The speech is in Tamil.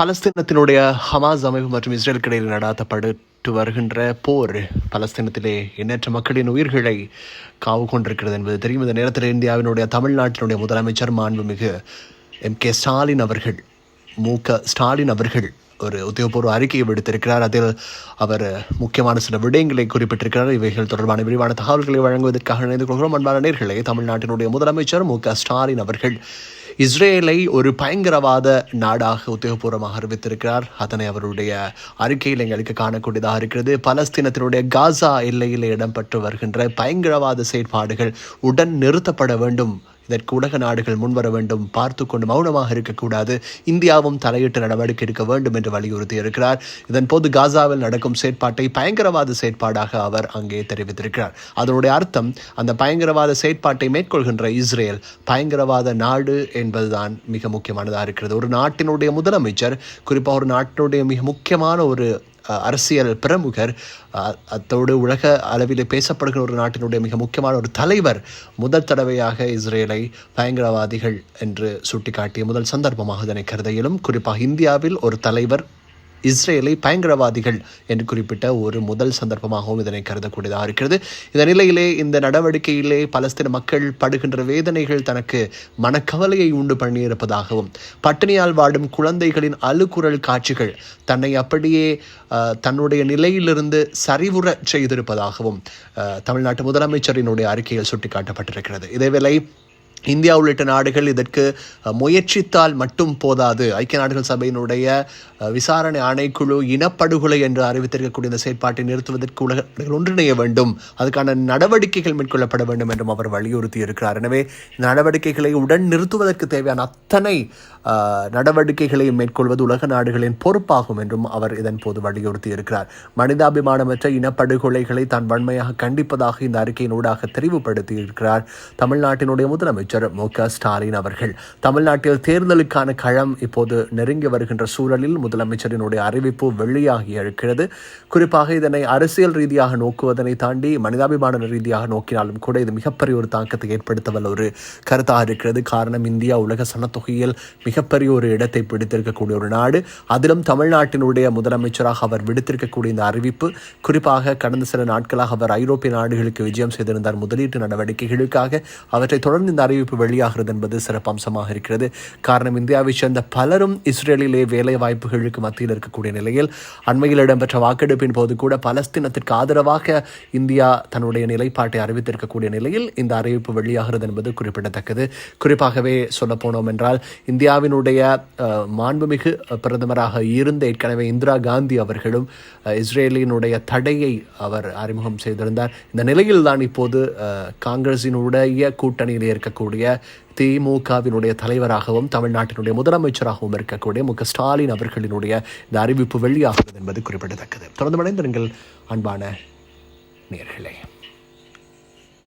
பலஸ்தீனத்தினுடைய ஹமாஸ் அமைப்பு மற்றும் இஸ்ரேலுக்கு இடையில் நடாத்தப்பட்டு வருகின்ற போர் பலஸ்தீனத்திலே எண்ணற்ற மக்களின் உயிர்களை காவு கொண்டிருக்கிறது என்பது தெரியும். இந்த நேரத்தில் இந்தியாவினுடைய தமிழ்நாட்டினுடைய முதலமைச்சர் மாண்புமிகு எம் கே ஸ்டாலின் அவர்கள் மு க ஸ்டாலின் அவர்கள் ஒரு உத்தியோகபூர்வ அறிக்கையை விடுத்திருக்கிறார். அதில் அவர் முக்கியமான சில விடயங்களை குறிப்பிட்டிருக்கிறார். இவைகள் தொடர்பான விரிவான தகவல்களை வழங்குவதற்காக இணைந்து கொள்கிறோம். அன்பான நேர்களை தமிழ்நாட்டினுடைய முதலமைச்சர் மு க ஸ்டாலின் அவர்கள் இஸ்ரேலை ஒரு பயங்கரவாத நாடாக உத்தியோகபூர்வமாக அறிவித்திருக்கிறார். அதனை அவருடைய அறிக்கையில் எங்களுக்கு காணக்கூடியதாக இருக்கிறது. பலஸ்தீனத்தினுடைய காசா எல்லையில் இடம்பெற்று வருகின்ற பயங்கரவாத செயற்பாடுகள் உடன் நிறுத்தப்பட வேண்டும் இதற்கு உலக நாடுகள் முன்வர வேண்டும் பார்த்து கொண்டு மௌனமாக இருக்கக்கூடாது. இந்தியாவும் தலையிட்டு நடவடிக்கை எடுக்க வேண்டும் என்று வலியுறுத்தி இருக்கிறார் காசாவில் நடக்கும் செயற்பாட்டை பயங்கரவாத செயற்பாடாக அவர் அங்கே தெரிவித்திருக்கிறார். அதனுடைய அர்த்தம் அந்த பயங்கரவாத செயற்பாட்டை மேற்கொள்கின்ற இஸ்ரேல் பயங்கரவாத நாடு என்பதுதான் மிக முக்கியமானதாக இருக்கிறது. ஒரு நாட்டினுடைய முதலமைச்சர் குறிப்பாக ஒரு நாட்டினுடைய மிக முக்கியமான ஒரு அரசியல் பிரமுகர் அத்தோடு உலக அளவிலே பேசப்படுகிற ஒரு நாட்டினுடைய மிக முக்கியமான ஒரு தலைவர் முதல் தடவையாக இஸ்ரேலை பயங்கரவாதிகள் என்று சுட்டிக்காட்டிய முதல் சந்தர்ப்பமாக இதனை கருதையிலும் குறிப்பாக இந்தியாவில் ஒரு தலைவர் இஸ்ரேலை பயங்கரவாதிகள் என்று குறிப்பிட்ட ஒரு முதல் சந்தர்ப்பமாகவும் இதனை கருதக்கூடியதாக இருக்கிறது. இந்த நிலையிலே இந்த நடவடிக்கையிலே பலஸ்தீன மக்கள் படுகின்ற வேதனைகள் தனக்கு மனக்கவலையை உண்டு பண்ணியிருப்பதாகவும் பட்டினியால் வாடும் குழந்தைகளின் அழுகுரல் காட்சிகள் தன்னை அப்படியே தன்னுடைய நிலையிலிருந்து சரிவுற செய்திருப்பதாகவும் அஹ், தமிழ்நாட்டு முதலமைச்சரினுடைய அறிக்கையில் சுட்டிக்காட்டப்பட்டிருக்கிறது. இதேவேளை இந்தியா உள்ளிட்ட நாடுகள் இதற்கு முயற்சித்தால் மட்டும் போதாது. ஐக்கிய நாடுகள் சபையினுடைய விசாரணை ஆணைக்குழு இனப்படுகொலை என்று அறிவித்திருக்கக்கூடிய இந்த செயற்பாட்டை நிறுத்துவதற்கு உலக நாடுகள் ஒன்றிணைய வேண்டும். அதுக்கான நடவடிக்கைகள் மேற்கொள்ளப்பட வேண்டும் என்றும் அவர் வலியுறுத்தி இருக்கிறார் எனவே இந்த நடவடிக்கைகளை உடன் நிறுத்துவதற்கு தேவையான அத்தனை நடவடிக்கைகளையும் மேற்கொள்வது உலக நாடுகளின் பொறுப்பாகும் என்றும் அவர் இதன் போது வலியுறுத்தி இருக்கிறார் மனிதாபிமானமற்ற இனப்படுகொலைகளை தான் வன்மையாக கண்டிப்பதாக இந்த அறிக்கையினூடாக தெரிவுபடுத்தி இருக்கிறார் தமிழ்நாட்டினுடைய முதலமைச்சர். மு க ஸ்டாலின் அவர்கள். தமிழ்நாட்டில் தேர்தலுக்கான களம் இப்போது நெருங்கி வருகின்ற சூழலில் முதலமைச்சரினுடைய அறிவிப்பு வெளியாகி இருக்கிறது. குறிப்பாக இதனை அரசியல் ரீதியாக நோக்குவதனை தாண்டி மனிதாபிமான ரீதியாக நோக்கினாலும் கூட இது மிகப்பெரிய ஒரு தாக்கத்தை ஏற்படுத்த வல்ல ஒரு கருத்தாக இருக்கிறது. காரணம் இந்தியா உலக சனத்தொகையில் மிகப்பெரிய ஒரு இடத்தை பிடித்திருக்கக்கூடிய ஒரு நாடு. அதிலும் தமிழ்நாட்டினுடைய முதலமைச்சராக அவர் விடுத்திருக்கக்கூடிய இந்த அறிவிப்பு குறிப்பாக கடந்த சில நாட்களாக அவர் ஐரோப்பிய நாடுகளுக்கு விஜயம் செய்திருந்தார். முதலீட்டு நடவடிக்கைகளுக்காக அவற்றை தொடர்ந்து இந்த அறிவிப்பு அறிவிப்பு வெளியாகிறது என்பது சிறப்பம்சமாக இருக்கிறது. காரணம் இந்தியாவைச் சேர்ந்த பலரும் இஸ்ரேலிலே வேலை வாய்ப்புகளுக்கு மத்தியில் இருக்கக்கூடிய நிலையில் அண்மையில் இடம்பெற்ற வாக்கெடுப்பின் போது கூட பலஸ்தீனத்திற்கு ஆதரவாக இந்தியா தன்னுடைய நிலைப்பாட்டை அறிவித்திருக்கக்கூடிய நிலையில் இந்த அறிவிப்பு வெளியாகிறது என்பது குறிப்பிடத்தக்கது. குறிப்பாகவே சொல்ல போனோம் என்றால் இந்தியாவினுடைய மாண்புமிகு பிரதமராக இருந்த ஏற்கனவே இந்திரா காந்தி அவர்களும் இஸ்ரேலினுடைய தடையை அவர் அறிமுகம் செய்திருந்தார். இந்த நிலையில் தான் இப்போது காங்கிரசினுடைய கூட்டணியில் இருக்கக்கூடிய திமுகவினுடைய தலைவராகவும் தமிழ்நாட்டினுடைய முதலமைச்சராகவும் இருக்கக்கூடிய மு ஸ்டாலின் அவர்களினுடைய இந்த அறிவிப்பு வெளியாகிறது என்பது குறிப்பிடத்தக்கது. தொடர்ந்து மடைந்திருங்கள் அன்பான நேர்களே.